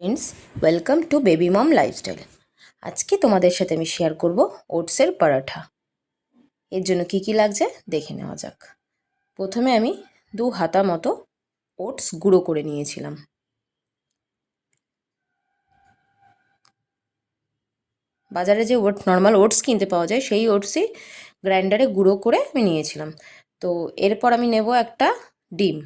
Friends welcome to baby mom lifestyle আজকে তোমাদের সাথে আমি শেয়ার করব ওটসের পরাঠা এর জন্য কি কি লাগছে দেখে নেওয়া যাক। প্রথমে আমি দু হাতা মতো ওটস গুঁড়ো করে নিয়েছিলাম। বাজারে যে ওট নর্মাল ওটস কিনতে পাওয়া যায়, সেই ওটসই গ্রাইন্ডারে গুঁড়ো করে আমি নিয়েছিলাম। তো এরপর আমি নেব একটা ডিম।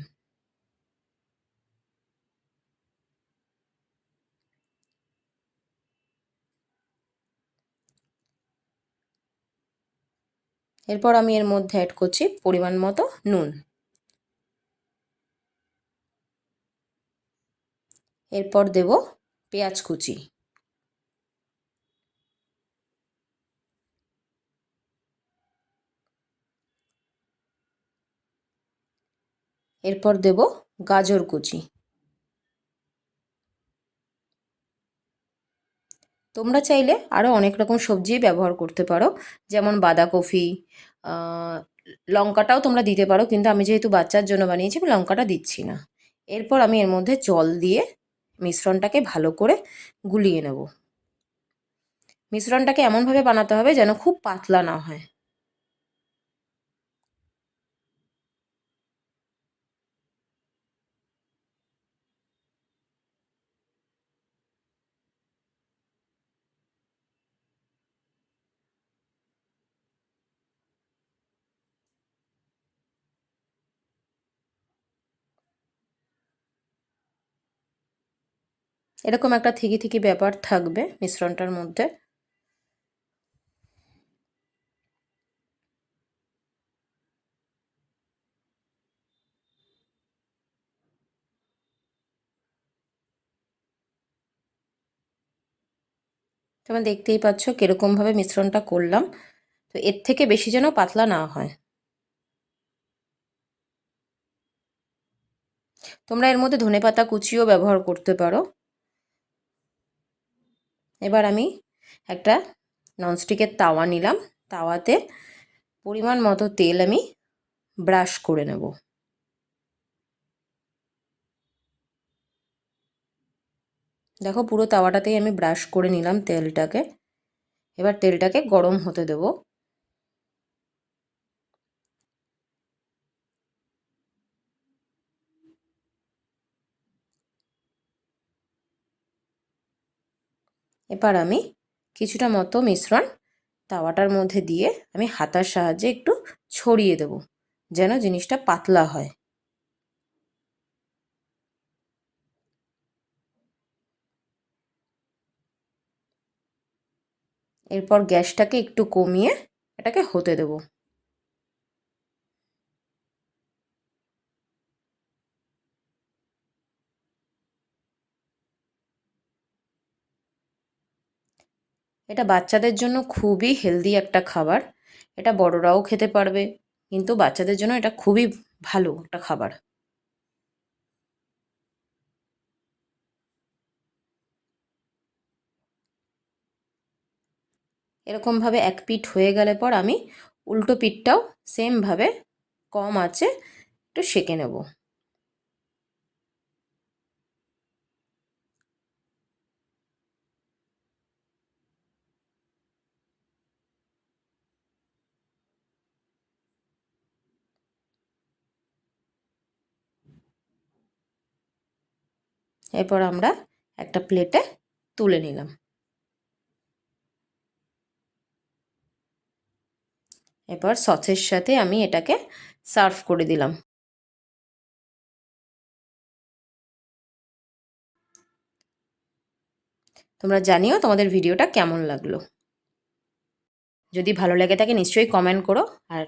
এরপর আমি এর মধ্যে অ্যাড করছি পরিমাণ মতো নুন। এরপর দেব পেঁয়াজ কুচি। এরপর দেব গাজর কুচি। তোমরা চাইলে আরও অনেক রকম সবজি ব্যবহার করতে পারো। যেমন বাঁধাকপি লঙ্কাটাও তোমরা দিতে পারো, কিন্তু আমি যেহেতু বাচ্চার জন্য বানিয়েছি, আমি লঙ্কাটা দিচ্ছি না। এরপর আমি এর মধ্যে জল দিয়ে মিশ্রণটাকে ভালো করে গুলিয়ে নেব। মিশ্রণটাকে এমনভাবে বানাতে হবে যেন খুব পাতলা না হয়। এরকম একটা থিকি থিকি ব্যাপার থাকবে মিশ্রণটার মধ্যে। তোমরা দেখতেই পাচ্ছ কীরকমভাবে মিশ্রণটা করলাম। তো এর থেকে বেশি যেন পাতলা না হয়। তোমরা এর মধ্যে ধনে পাতা কুচিও ব্যবহার করতে পারো। এবার আমি একটা ননস্টিকের তাওয়া নিলাম। তাওয়াতে পরিমাণ মতো তেল আমি ব্রাশ করে নেব। দেখো পুরো তাওয়াটাতেই আমি ব্রাশ করে নিলাম তেলটাকে। এবার তেলটাকে গরম হতে দেব। এবার আমি কিছুটা মতো মিশ্রণ তাওয়াটার মধ্যে দিয়ে আমি হাতার সাহায্যে একটু ছড়িয়ে দেব, যেন জিনিসটা পাতলা হয়। এরপর গ্যাসটাকে একটু কমিয়ে এটাকে হতে দেব। এটা বাচ্চাদের জন্য খুবই হেলদি একটা খাবার। এটা বড়রাও খেতে পারবে, কিন্তু বাচ্চাদের জন্য এটা খুবই ভালো একটা খাবার। এরকমভাবে এক পিঠ হয়ে গেলে পর আমি উল্টো পিঠটাও সেমভাবে কম আছে, একটু সেঁকে নেব। এরপর আমরা একটা প্লেটে তুলে নিলাম। এবার সসের সাথে আমি এটাকে সার্ভ করে দিলাম। তোমরা জানিও তোমাদের ভিডিওটা কেমন লাগল। যদি ভালো লেগে থাকে নিশ্চয়ই কমেন্ট করো আর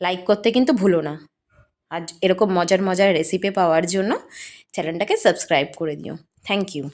লাইক করতে কিন্তু ভুলো না। আর এরকম মজার মজার রেসিপি পাওয়ার জন্য চ্যানেলটাকে সাবস্ক্রাইব করে দিও। Thank you